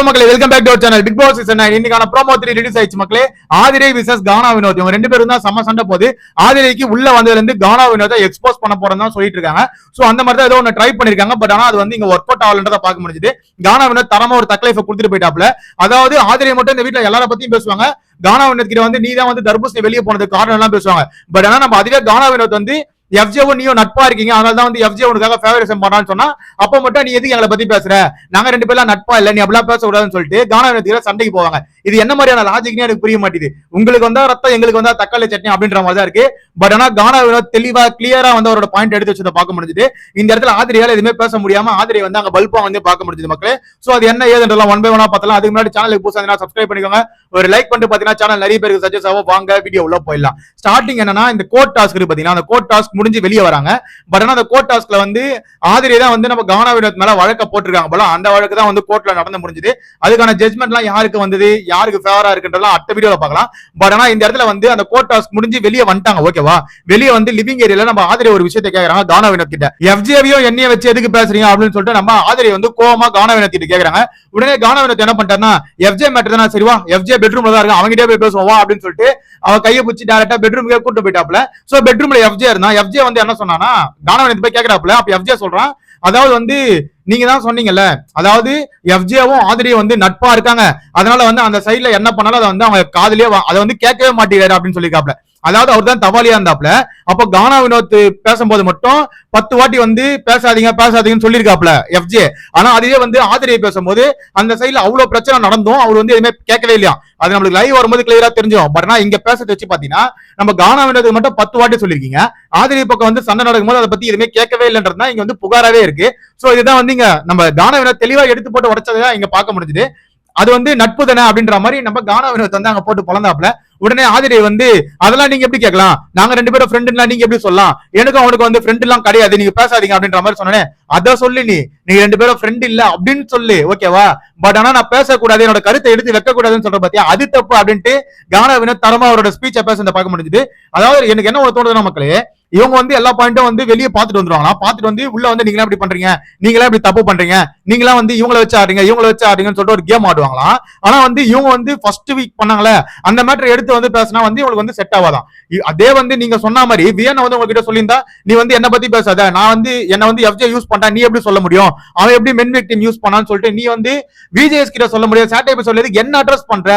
Hello மக்களே welcome back to our channel Bigg Boss season இன்னைக்கான promo three release ஆயிடுச்சு மக்களே. ஆதிரை விசஸ் கானா வினோத். இவங்க ரெண்டு பேரும் தான் செம்ம சண்டை போது ஆதிரைக்கு உள்ள வந்ததுல இருந்து கானா வினோத்தை எக்ஸ்போஸ் பண்ண போறோம் தான் சொல்லிட்டு இருக்காங்க. சோ அந்த மாதிரி தான் ஏதோ ஒன்று ட்ரை பண்ணிருக்காங்க. பட் ஆனா அது வந்து இங்க ஒர்க் அவுட் ஆகலன்றத பார்க்க முடிஞ்சது. கானா வினோத் தரமா ஒரு தக்லைஃபை கொடுத்துட்டு போயிட்டாப்ல அதாவது ஆதிரை மட்டும் இந்த வீட்டுல எல்லார பத்தியும் பேசுவாங்க. கானா வினோத் கிட்ட வந்து நீ தான் வந்து தர்பூசணி வெளியே போனது காரணம் எல்லாம் பேசுவாங்க. பட் ஆனா நம்ம அதுவே கானா வினோத் வந்து எஃப்ஜேவும் நீயும் நட்பா இருக்கீங்க. அதனால தான் வந்து எஃப்ஜே உனக்காக ஃபேவரிசம் பண்ணான்னு சொன்னா அப்ப மட்டும் நீ எதுக்கு எங்களை பத்தி பேசுற? நாங்க ரெண்டு பேரும் நட்பா இல்ல நீ அப்படிலாம் பேசக்கூடாதுன்னு சொல்லிட்டு கானா சண்டைக்கு போவாங்க. இது என்ன மாதிரியான லாஜிக்னே எனக்கு புரிய மாட்டேது உங்களுக்கு வந்தா ரத்தம் எங்களுக்கு வந்தா தக்காளி சட்னி அப்படின்ற மாதிரி தான் இருக்கு. பட் ஆனா கானா வினோத் தெளிவா கிளியரா வந்து அவரோட பாயிண்ட் எடுத்து வச்சதை பார்க்க முடிஞ்சது. இந்த இடத்துல ஆதிரியால எதுவுமே பேச முடியாம ஆதிரியை வந்து அங்க பல்பா வந்து பார்க்க முடிஞ்சது மக்களே. சோ அது என்ன ஏதுன்றலாம் ஒன் பை ஒன்னா பார்த்தலாம் அதுக்கு முன்னாடி சேனலுக்கு புதுசாக சப்ஸ்கிரைப் பண்ணிக்கோங்க. ஒரு லைக் பண்ணிட்டு பாத்தீங்கன்னா சேனல் நிறைய பேருக்கு சஜஸ்ட் ஆகும். வாங்க வீடியோ உள்ள போயிடலாம். ஸ்டார்டிங் என்னன்னா இந்த கோட் டாஸ்க் இருக்கு பாத்தீங்கன்னா அந்த கோட் டாஸ்க் முடிஞ்சு வெளியே வராங்க. பட் ஆனா அந்த கோட் டாஸ்க்ல வந்து ஆதிரி தான் வந்து நம்ம கானா வினோத் மேல வழக்க போட்டிருக்காங்க போல. அந்த வழக்கு தான் வந்து கோர்ட்ல நடந்து முடிஞ்சது. அதுக்கான ஜட்மெண்ட்லாம் யாருக்கு வந்தது? யாருக்கு ஃபேவரா இருக்குன்றலாம் அடுத்த வீடியோல பார்க்கலாம். பட் ஆனா இந்த இடத்துல வந்து அந்த கோர்ட் ஹவுஸ் முடிஞ்சு வெளியே வந்துட்டாங்க ஓகேவா வெளியே வந்து லிவிங் ஏரியால நம்ம ஆதிரி ஒரு விஷயத்தை கேக்குறாங்க கானா வினோத் கிட்ட எஃப்ஜேவியும் என்னைய வச்சு எதுக்கு பேசுறீங்க அப்படின்னு சொல்லிட்டு நம்ம ஆதிரி வந்து கோவமா கானா வினோத் கிட்ட கேக்குறாங்க. உடனே கானா வினோத் என்ன பண்ணிட்டாருன்னா எஃப்ஜே மேட்டர் தான் சரிவா எஃப்ஜே பெட்ரூம்ல தான் இருக்கு அவங்ககிட்ட போய் பேசுவோம் வா அப்படின்னு சொல்லிட்டு அவ கையை பிடிச்சி டேரக்டா பெட்ரூமுக்கே கூட்டு போயிட்டாப்ல சோ பெட்ரூம்ல எஃப்ஜே இருந்தா எஃப்ஜே வந்து என்ன சொன்னானா வினோத் போய் கேக்குறாப்ல அப்ப எஃப்ஜே சொல்றான் அதாவது வந்து நீங்க தான் சொன்னீங்கல்ல? அதாவது எஃப்ஜேவும் ஆதிரியும் வந்து நட்பா இருக்காங்க. அதனால வந்து அந்த சைட்ல என்ன பண்ணாலும் அதை வந்து அவங்க காதலே வா- அதை வந்து கேட்கவே மாட்டேங்கிறாரு அப்படின்னு சொல்லியிருக்காப்ல அதாவது அவர் தான் தவாலியா இருந்தாப்ல. அப்போ கானா வினோத் பேசும்போது மட்டும் பத்து வாட்டி வந்து பேசாதீங்க பேசாதீங்கன்னு சொல்லியிருக்காப்ல எஃப்ஜே ஆனா அதுவே வந்து ஆதிரியை பேசும்போது அந்த சைட்ல அவ்வளவு பிரச்சனை நடந்தும் அவர் வந்து எதுவுமே கேட்கவே இல்லையா. அது நம்மளுக்கு லைவ் வரும்போது கிளியரா தெரிஞ்சிடும் பட் ஆனா இங்க பேசுறது வச்சு பாத்தீங்கன்னா நம்ம கானா வினோத்துக்கு மட்டும் பத்து வாட்டி சொல்லியிருக்கீங்க. ஆதிரி பக்கம் வந்து சண்டை நடக்கும்போது அதை பத்தி எதுவுமே கேட்கவே இல்லைன்றதுனா இங்க வந்து புகாராவே இருக்கு. சோ இதுதான் வந்து இங்க நம்ம கானா வினோத் தெளிவா எடுத்து போட்டு உடச்சதை இங்க பார்க்க முடிஞ்சுது. அது வந்து நட்பு தானே அப்படின்ற மாதிரி நம்ம கானா வினோத் வந்து அங்க போட்டு பொழந்தாப்ல உடனே ஆதிரி வந்து அதெல்லாம் நீங்க எப்படி கேட்கலாம்? நாங்க ரெண்டு பேரும் ஃப்ரெண்டுலாம் நீங்க எப்படி சொல்லலாம்? எனக்கும் அவனுக்கு வந்து ஃப்ரெண்ட் எல்லாம் கிடையாது. நீங்க பேசாதீங்க அப்படின்ற மாதிரி சொன்னேன் அதை சொல்லி நீ. நீ ரெண்டு பேரும் ஃப்ரெண்ட் இல்ல அப்படின்னு சொல்லு. ஓகேவா பட் ஆனா நான் பேசக்கூடாது. என்னோட கருத்தை எடுத்து வைக்க கூடாதுன்னு சொல்ற பாத்தியா? அது தப்பு அப்படின்ட்டு கானா வினோத் தரமா அவரோட ஸ்பீச்சை பேசுறத பார்க்க முடிஞ்சுது. அதாவது எனக்கு என்ன ஒரு தோணுதுன்னா மக்களே இவங்க வந்து எல்லா பாயிண்ட்டும் வந்து வெளியே பார்த்துட்டு வந்துருவாங்களா? பார்த்துட்டு வந்து உள்ள வந்து நீங்களா இப்படி பண்றீங்க? நீங்களா இப்படி தப்பு பண்றீங்க? நீங்களா வந்து இவங்கள வச்சு ஆடுறீங்க இவங்கள வச்சு ஆடுறீங்கன்னு சொல்லிட்டு ஒரு கேம் ஆடுவாங்களாம் ஆனா வந்து இவங்க வந்து ஃபர்ஸ்ட் வீக் பண்ணாங்களே அந்த மேட்டர் எடுத்து வந்து பேசினா வந்து இவங்களுக்கு வந்து செட் ஆகாதான் அதே வந்து நீங்க சொன்ன மாதிரி வியன் வந்து உங்ககிட்ட சொல்லியிருந்தா நீ வந்து என்ன பத்தி பேசாத நான் வந்து என்ன வந்து எஃப்ஜே யூஸ் பண்ணா நீ எப்படி சொல்ல முடியும்? அவன் எப்படி மென் விக்டிம் யூஸ் பண்ணான்னு சொல்லிட்டு நீ வந்து விஜேஎஸ் கிட்ட சொல்ல முடியாது. சாட்டை போய் சொல்லியது என்ன அட்ரஸ் பண்ற?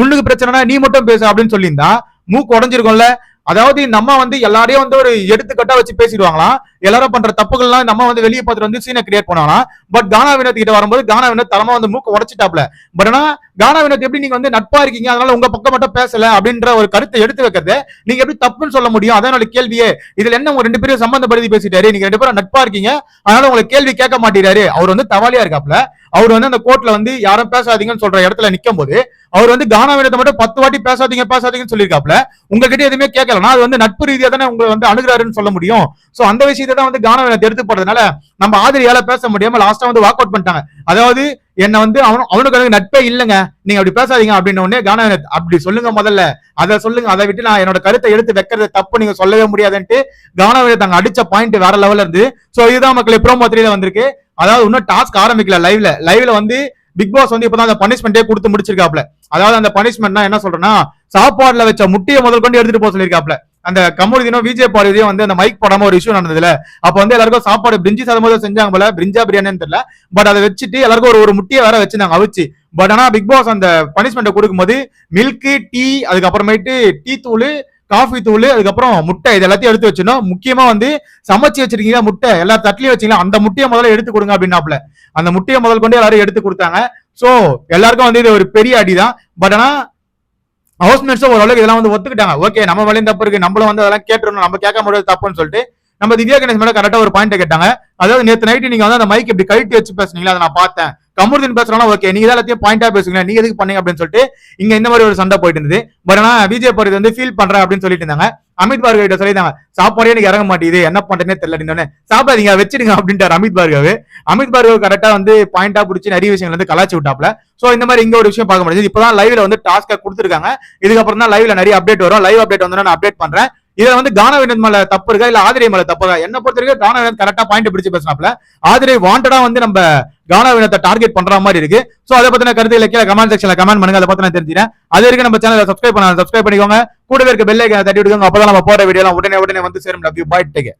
உனக்கு பிரச்சனைனா நீ மட்டும் பேசு அப்படின்னு சொல்லியிருந்தா மூக்கு உடஞ்சிருக்கும்ல. அதாவது நம்ம வந்து எல்லாரையும் வந்து ஒரு எடுத்துக்கட்டா வச்சு பேசிடுவாங்களாம் எல்லாரும் பண்ற தப்புகள்லாம் நம்ம வந்து வெளியே பார்த்துட்டு வந்து சீனை கிரியேட் பண்ணலாம் பட் கானா வினோத் கிட்ட வரும்போது கானா வினோத் தரமா வந்து மூக்க உடைச்சிட்டாப்ல. பட் ஆனா கானா வினோத் எப்படி நீங்க வந்து நட்பா இருக்கீங்க? அதனால உங்க பக்கம் மட்டும் பேசல அப்படின்ற ஒரு கருத்தை எடுத்து வைக்கிறது நீங்க எப்படி தப்புன்னு சொல்ல முடியும்? அதனால கேள்வியே. இதுல என்ன உங்க ரெண்டு பேரும் சம்பந்தப்படுத்தி பேசிட்டாரு? நீங்க ரெண்டு பேரும் நட்பா இருக்கீங்க. அதனால உங்களுக்கு கேள்வி கேட்க மாட்டேறாரு. அவர் வந்து தவாலியா இருக்காப்ல. அவர் வந்து அந்த கோர்ட்ல வந்து யாரும் பேசாதீங்கன்னு சொல்ற இடத்துல நிக்கும் போது அவர் வந்து கானா மட்டும் பத்து வாட்டி பேசாதீங்க பேசாதீங்கன்னு சொல்லியிருக்காப்ல உங்ககிட்ட எதுவுமே கேட்கலன்னா அது வந்து நட்பு ரீதியா தானே உங்களை வந்து அணுகிறாருன்னு சொல்ல முடியும். சோ அந்த விஷயத்தை தான் வந்து கானா எடுத்து போறதுனால நம்ம ஆதிரியால பேச முடியாம லாஸ்டா வந்து வாக் அவுட் பண்ணிட்டாங்க. அதாவது என்ன வந்து அவனு அவனுக்கு எனக்கு நட்பே இல்லைங்க. நீங்க அப்படி பேசாதீங்க அப்படின்ன உடனே கானா அப்படி சொல்லுங்க முதல்ல. அதை சொல்லுங்க. அதை விட்டு நான் என்னோட கருத்தை எடுத்து வைக்கிறது தப்பு. நீங்க சொல்லவே முடியாதுன்ட்டு கானா வினோத் அங்க அடிச்ச பாயிண்ட் வேற லெவல்ல இருந்து. சோ இதுதான் மக்கள் ப்ரோமோ த்ரீல வந்திருக்கு. அதாவது இன்னும் டாஸ்க் ஆரம்பிக்கல லைவ்ல லைவ்ல வந்து பிக் பாஸ் வந்து இப்பதான் அந்த பனிஷ்மெண்ட்டே கொடுத்து முடிச்சிருக்காப்ல. அதாவது அந்த பனிஷ்மெண்ட்னா என்ன சொல்றேன்னா சாப்பாடுல வச்ச முட்டையை முதல் கொண்டு எடுத்துட்டு போக சொல்லியிருக்காப்ல. அந்த கமருதினும் விஜய் பார்வதியும் வந்து அந்த மைக் படமா ஒரு இஷ்யூ நடந்ததுல. அப்ப வந்து எல்லாருக்கும் சாப்பாடு பிரிஞ்சி சாதம் போது செஞ்சாங்க போல பிரிஞ்சா பிரியாணின்னு தெரியல. பட் அதை வச்சுட்டு எல்லாருக்கும் ஒரு ஒரு முட்டையை வேற வச்சிருந்தாங்க அவிச்சு. பட் ஆனா பிக் பாஸ் அந்த பனிஷ்மெண்ட்டை கொடுக்கும்போது மில்க் டீ அதுக்கப்புறமேட்டு டீ தூள் காஃபி தூள் அதுக்கப்புறம் முட்டை இது எல்லாத்தையும் எடுத்து வச்சிடணும். முக்கியமா வந்து சமைச்சு வச்சிருக்கீங்களா முட்டை. எல்லா தட்டிலையும் வச்சீங்களா அந்த முட்டையை முதல்ல எடுத்து கொடுங்க அப்படின்னாப்ல அந்த முட்டையை முதல் கொண்டு எல்லாரும் எடுத்து கொடுத்தாங்க. ஸோ எல்லாருக்கும் வந்து இது ஒரு பெரிய அடி தான் பட் ஆனால் ஹவுஸ்மேட்ஸும் ஓரளவுக்கு இதெல்லாம் வந்து ஒத்துக்கிட்டாங்க. ஓகே நம்ம வழியும் தப்பு இருக்கு. நம்மளும் வந்து அதெல்லாம் கேட்டுருணும் நம்ம கேட்க முடியாது தப்புன்னு சொல்லிட்டு நம்ம திவ்யா கணேஷ் மேடம் கரெக்டாக ஒரு பாயிண்ட் கேட்டாங்க. அதாவது நேற்று நைட்டு நீங்கள் வந்து அந்த மைக் இப்படி கழட்டி வச்சு பேசுனீங்களா? அதை நான் பார்த்தேன். கமருதீன் பேசுறோம்னா ஓகே நீங்க எல்லாத்தையும் பாயிண்டா பேசுங்க நீங்க எதுக்கு பண்ணீங்க அப்படின்னு சொல்லிட்டு இங்க இந்த மாதிரி ஒரு சண்டை போயிட்டு இருந்தது. பட் ஆனா விஜய் போறது வந்து ஃபீல் பண்றேன் அப்படின்னு சொல்லிட்டு இருந்தாங்க. அமித் பார்கவ் கிட்ட சொல்லியிருந்தாங்க சாப்பாடே எனக்கு இறங்க மாட்டேங்குது. என்ன பண்றேன்னே தெரியல அப்படின்னு சாப்பிடாதீங்க வச்சிடுங்க அப்படின்ட்டார் அமித் பார்கவ். அமித் பார்கவ் கரெக்டா வந்து பாயிண்டா பிடிச்சி நிறைய விஷயங்கள் வந்து கலாச்சி விட்டாப்ல சோ இந்த மாதிரி இங்க ஒரு விஷயம் பார்க்க முடியாது இப்பதான் லைவ்ல வந்து டாஸ்க கொடுத்துருக்காங்க. இதுக்கப்புறம் தான் லைவ்ல நிறைய அப்டேட் வரும். லைவ் அப்டேட் வந்து நான் அப்டேட் பண்றேன். இதுல வந்து கானா வினோத் மேல தப்பு இருக்கா? இல்ல ஆதிரை மேல தப்பு? இருக்கா என்ன பொறுத்த வரைக்கும் கானா வினோத் கரெக்டா பாயிண்ட் பிடிச்சு பேசினாப்ல ஆதிரை வாண்டடா வந்து நம்ம கானா டார்கெட் பண்ற மாதிரி இருக்கு. சோ அதை பத்தின கருத்துக்களை கீழே கமெண்ட் செக்ஷன்ல கமெண்ட் பண்ணுங்க. அதை பத்தி நான் தெரிஞ்சுக்கிறேன். அது வரைக்கும் நம்ம சேனலை சப்ஸ்கிரைப் பண்ண சப்ஸ்கிரைப் பண்ணிக்கோங்க. கூடவே இருக்க பெல்லை தட்டி விடுங்க அப்பதான் நம்ம போற வீடியோ உடனே உடனே வந்து சேரும். Love you bye take